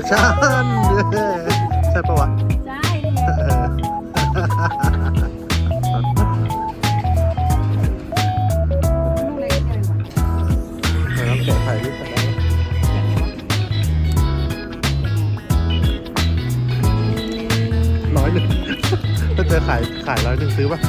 อาชันใช่ปะวะใช่เออลูกเล็กเลยว่ะเออน้ำแกะไข่ที่ใส่ได้ร้อยหนึ่งถ้าเจอขายขายร้อยหนึ่งซื้อปะ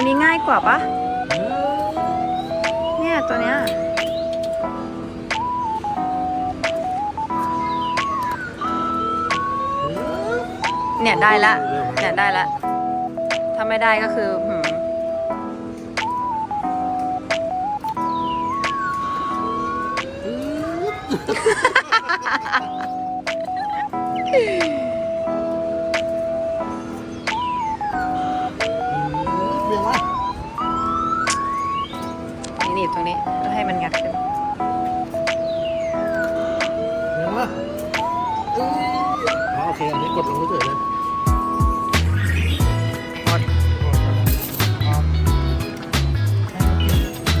ตัวนี้ง่ายกว่าปะเนี่ยตัวเนี้ยเนี่ยได้ละเนี่ยได้ละถ้าไม่ได้ก็คือหืมนี่ห นีบตรงนี้แล้วให้มันงัดขึ้นเห็นปะอ๋อโอเค อันนี้กดลงเฉยๆเลยหมด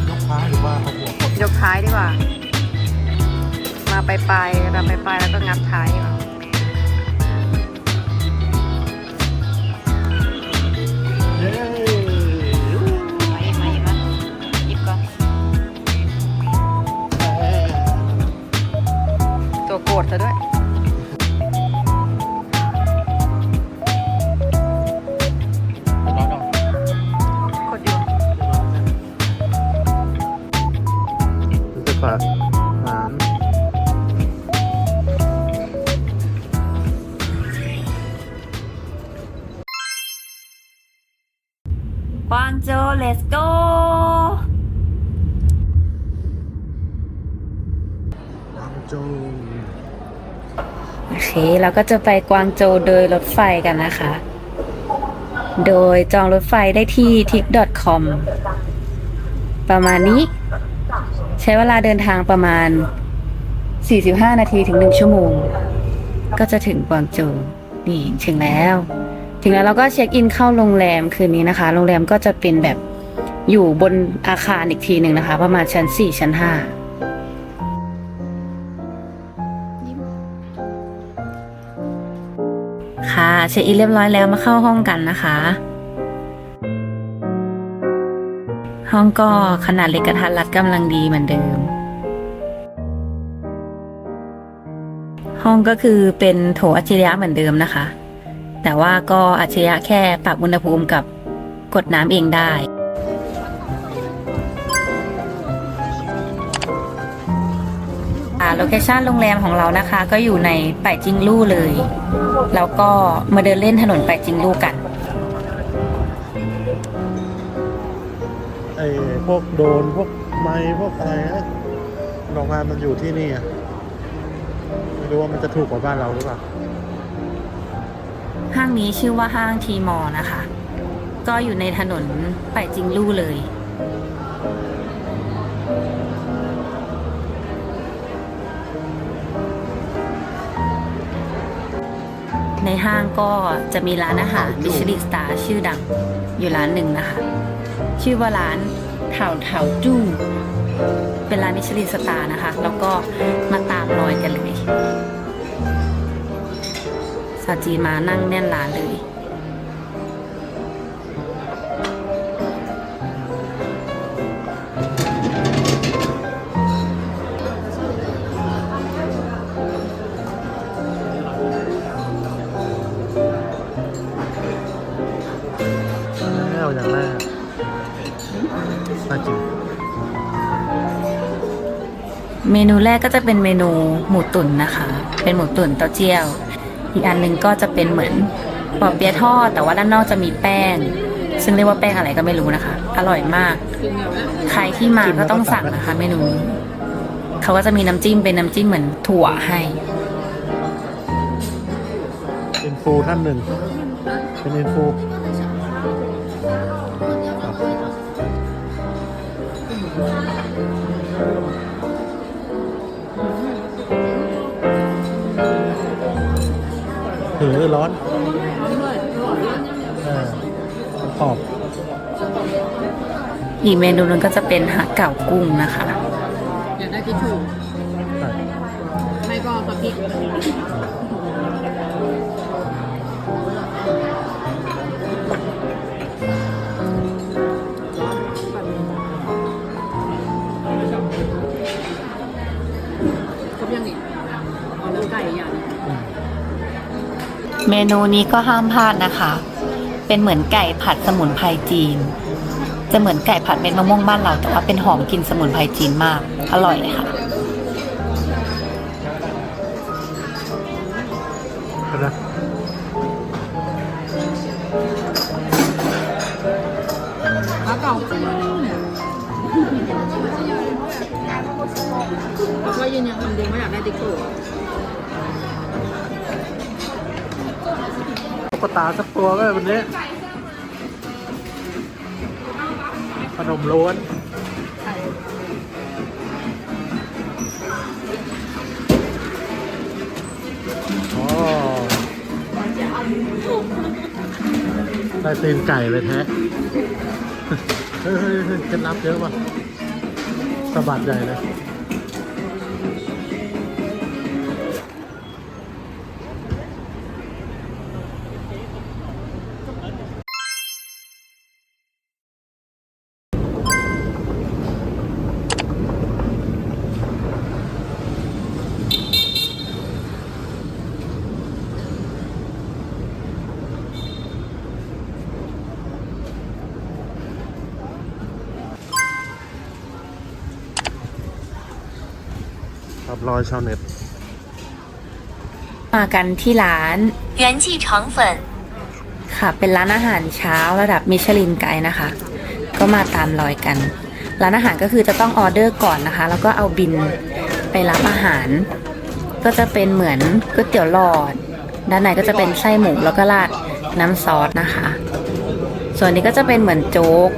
ยกขาหรือว่าเขาหัวกดยกท้ายดีกว่า มาปลายปลายๆเราปลายปลายๆแล้วก็งัดท้ายดีกว่า โอเคเราก็จะไปกวางโจวโดยรถไฟกันนะคะ โดยจองรถไฟได้ที่ tik.com ประมาณนี้ ใช้เวลาเดินทางประมาณ 45 นาทีถึง 1 ชั่วโมง ก็จะถึงกวางโจวนี่ถึงแล้ว ถึงแล้วเราก็เช็คอินเข้าโรงแรมคืนนี้นะคะ โรงแรมก็จะเป็นแบบอยู่บนอาคารอีกทีหนึ่งนะคะ ประมาณชั้น 4 ชั้น 5 เช็คอินเรียบร้อยแล้วมาเข้าห้องกันนะคะ ห้องก็ขนาดเล็กกระทัดรัดกำลังดีเหมือนเดิม ห้องก็คือเป็นโถอัจฉริยะเหมือนเดิมนะคะ แต่ว่าก็อัจฉริยะแค่ปรับอุณหภูมิกับกดน้ำเองได้ โลเคชันโรงแรมของเรานะคะ ก็อยู่ในป่ายจิงลู่เลย แล้วก็มาเดินเล่นถนนป่ายจิงลู่กันไอ้พวกโดรนพวกไม้พวกอะไรนะโรงงานมันอยู่ที่นี่อะไม่รู้ว่ามันจะถูกกว่าบ้านเราหรือเปล่าห้างนี้ชื่อว่าห้างทีมอร์นะคะ ก็อยู่ในถนนป่ายจิงลู่เลย ในห้างก็จะมีร้านอาหารมิชลินสตาร์ชื่อดังอยู่ร้านหนึ่งนะคะ ชื่อว่าร้านเถาเถาจู้เป็นร้านมิชลินสตาร์นะคะ แล้วก็มาตามรอยกันเลยสาวจีมานั่งแน่นร้านเลย เมนูแรกก็จะเป็นเมนูหมูตุ๋นนะคะ เป็นหมูตุ๋นเต้าเจี้ยว อีกอันหนึ่งก็จะเป็นเหมือนปอเปี๊ยะทอด แต่ว่าด้านนอกจะมีแป้ง ซึ่งเรียกว่าแป้งอะไรก็ไม่รู้นะคะ อร่อยมาก ใครที่มาก็ต้องสั่งนะคะ เมนูนี้เขาก็จะมีน้ำจิ้มเป็นน้ำจิ้มเหมือนถั่วให้อินฟูท่านหนึ่ง เป็นอินฟู ถือร้อนเออขอบอีกเมนูหนึงก็จะเป็นหักเก่ากุ้งนะคะอยากได้ทิชชู่ใช่ไม่ก็ซอสพริก เมนูนี้ก็ห้ามพลาดนะคะ เป็นเหมือนไก่ผัดสมุนไพรจีน จะเหมือนไก่ผัดเม็ดมะม่วงบ้านเรา แต่ว่าเป็นหอมกลินสมุนไพรจีนมาก อร่อยเลยค่ะนไหมแล้วเก่าก็ยืนยันคำเดิมว่าอยากได้ติ๊กถูก กตาสักตัวก็ได้วันนี้ขนมล้วนอ๋อได้ตีนไก่เลยแท้เฮ้ยเฮ้ยเฮ้ยเคล็ดลับเยอะว่ะสะบัดใหญ่เลย ชาวเน็ต มากันที่ร้าน 元气肠粉。 ค่ะ เป็นร้านอาหารเช้าระดับมิชลินไกด์นะคะ ก็มาตามรอยกัน ร้านอาหารก็คือจะต้องออเดอร์ก่อนนะคะ แล้วก็เอาบินไปรับอาหาร ก็จะเป็นเหมือนก๋วยเตี๋ยวหลอด ด้านในก็จะเป็นไส้หมูแล้วก็ราดน้ำซอสนะคะ ส่วนนี้ก็จะเป็นเหมือนโจ๊ก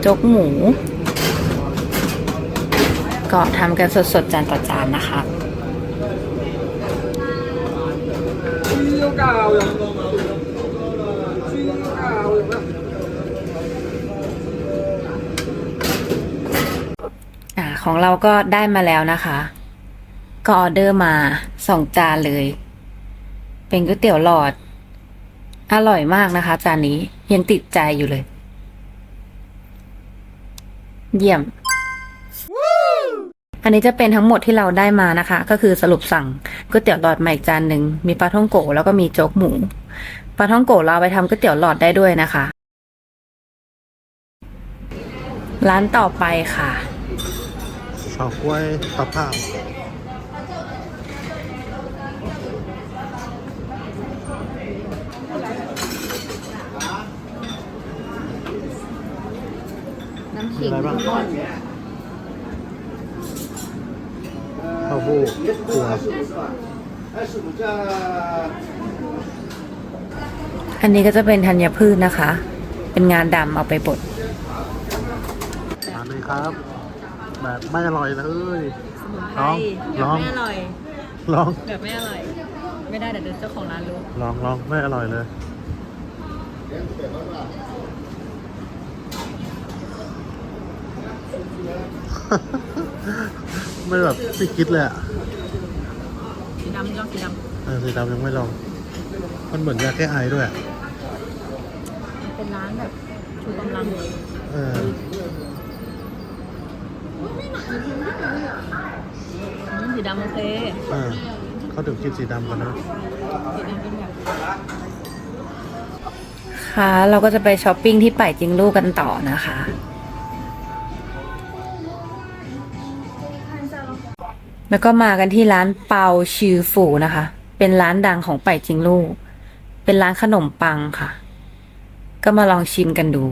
โจ๊กหมู ก็ทำกันสดๆจานต่อจานนะคะ อ่าของเราก็ได้มาแล้วนะคะ ก็ออเดอร์มาสองจานเลย เป็นก๋วยเตี๋ยวหลอด อร่อยมากนะคะ จานนี้ยังติดใจอยู่เลย เยี่ยม อันนี้จะเป็นทั้งหมดที่เราได้มานะคะ ก็คือสรุปสั่งก๋วยเตี๋ยวหลอดมาอีกจานหนึ่งมีปลาท่องโกะแล้วก็มีโจ๊กหมูปลาท่องโกะเราเอาไปทำก๋วยเตี๋ยวหลอดได้ด้วยนะคะ ร้านต่อไปค่ะเฉาก้วยตะภาพน้ำมีขิงอะไรบ้าง ข้น ข้าว บูขัวอันนี้ก็จะเป็นธัญพืชนะคะ เป็นงานดำเอาไปบดอันนี้ครับ แบบไม่อร่อยเลยสมุนไพลรองแบบลองไม่อร่อยลองแบบไม่อร่อย ไม่ได้เดี๋ยวเจ้าของร้านรู้ลองลองไม่อร่อยเลย ไม่แบบไม่คิดเลยอะสีดำยอดสีดเออสีดำยังไม่ลอง มันเหมือนยาแก้ไอด้วยอะำเป็นร้านแบบชูกำลังเอออืมสีดำโอเคเออเขาถึงกินสีดำกันนะสีดำเป็นแบบนะคะเราก็จะไปช้อปปิ้งที่ป่ายจิงลู่กันต่อนะคะ แล้วก็มากันที่ร้านเปาชิวฝูนะคะ เป็นร้านดังของไป่จิงลู่ เป็นร้านขนมปังค่ะ ก็มาลองชิมกันดู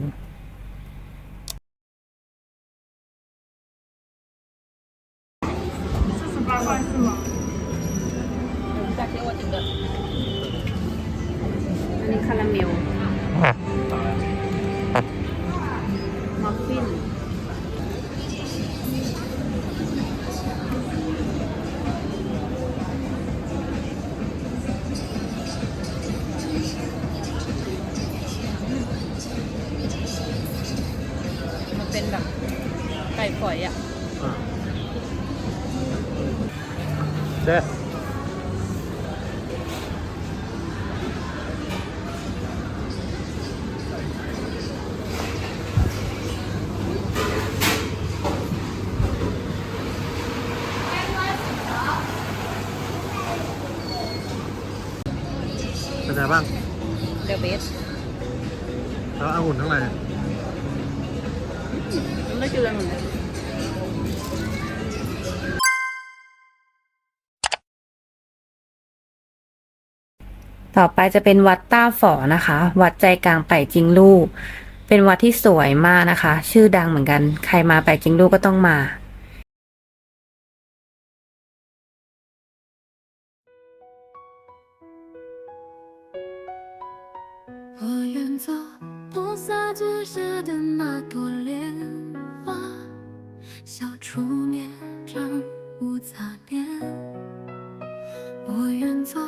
ต่อไปจะเป็นวัดต้าฝอนะคะ วัดใจกลางไป่จิงลู่ เป็นวัดที่สวยมากนะคะ ชื่อดังเหมือนกัน ใครมาไป่จิงลู่ก็ต้องมา 我愿做菩萨指下的那朵莲花，笑出孽障无杂念。我愿做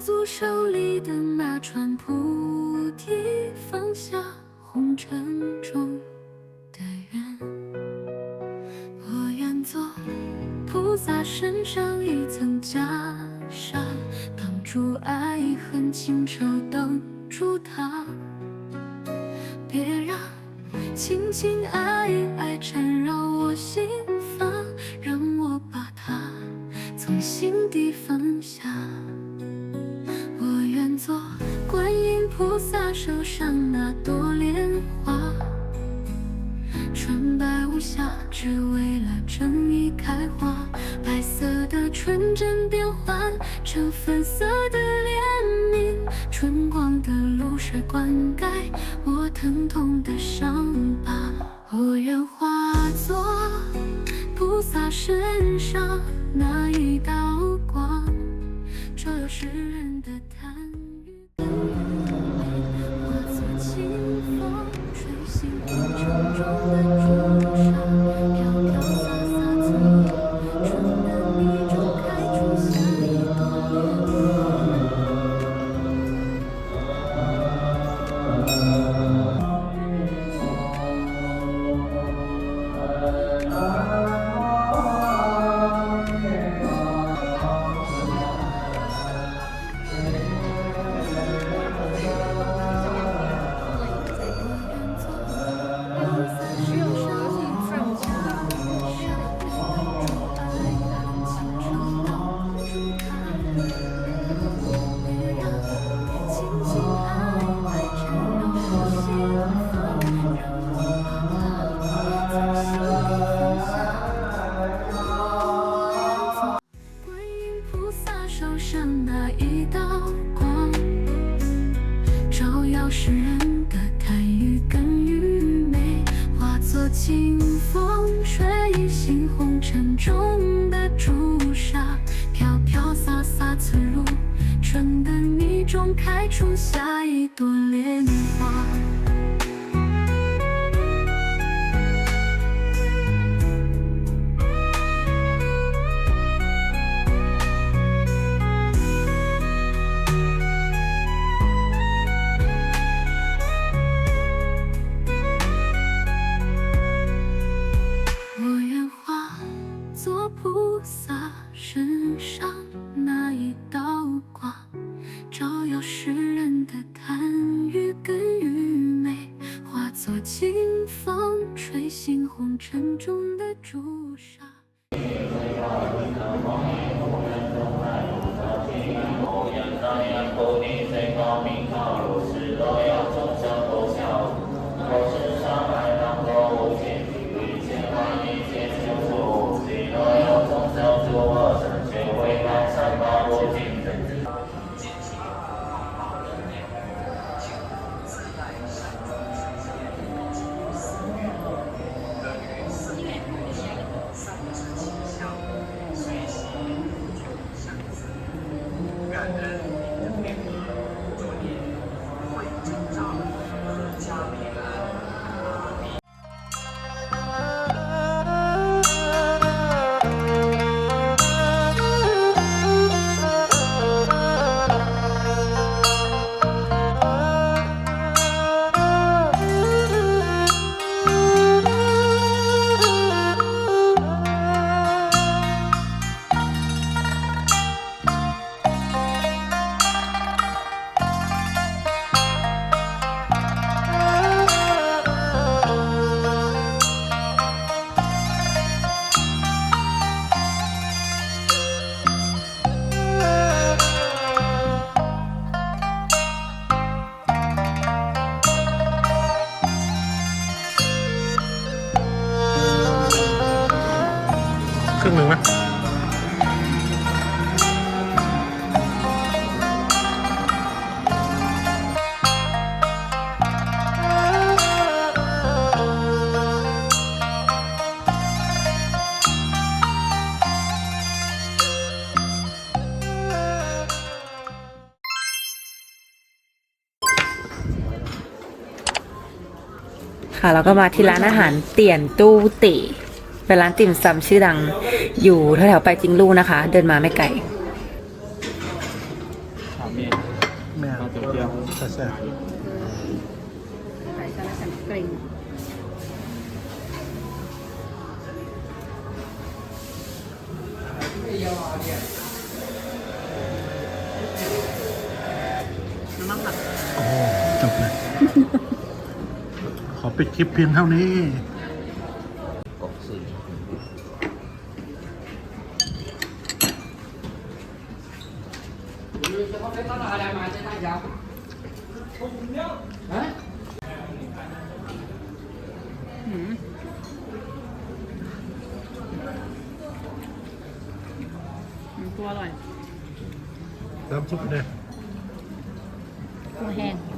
佛祖手里的那串菩提，放下红尘中的缘。我愿做菩萨身上一层袈裟，挡住爱恨情仇挡住它，别让情情爱爱缠绕我心房，让我把它从心底放下。做观音菩萨手上那朵莲花。纯白无瑕，只为了正义开花。白色的纯真变换成粉色的怜悯，春光的露水灌溉我疼痛的伤疤。我愿化作菩萨身上那一道光，照耀世人的开出下一朵莲花。的朱砂。 ค่ะแล้วก็มาที่ร้านอาหารเตี่ยนตู้ติเป็นร้านติ่มซำชื่อดังอยู่แถวๆไปจิงลู่นะคะ เดินมาไม่ไกลแม่แซ่บใส่กันแล้วกันเกรง ปิดคลิปเพียงเท่านี้หืมอืมตัวอร่อยน้ำซุปเนี่ยตัวแห้ง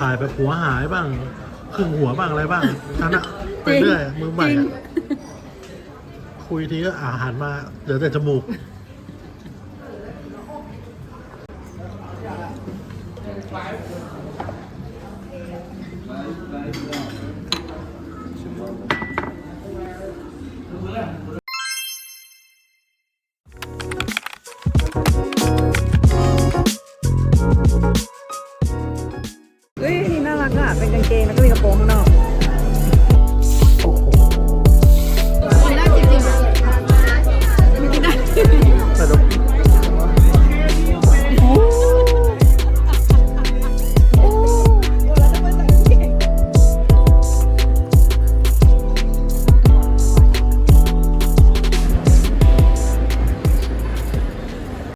ถ่ายแบบหัวหายบ้างครึ่งหัวบ้างอะไรบ้างฉันอะไปเรื่อยมือใหม่จริงอะคุยทีก็อาหารมาเหลือแต่จมูก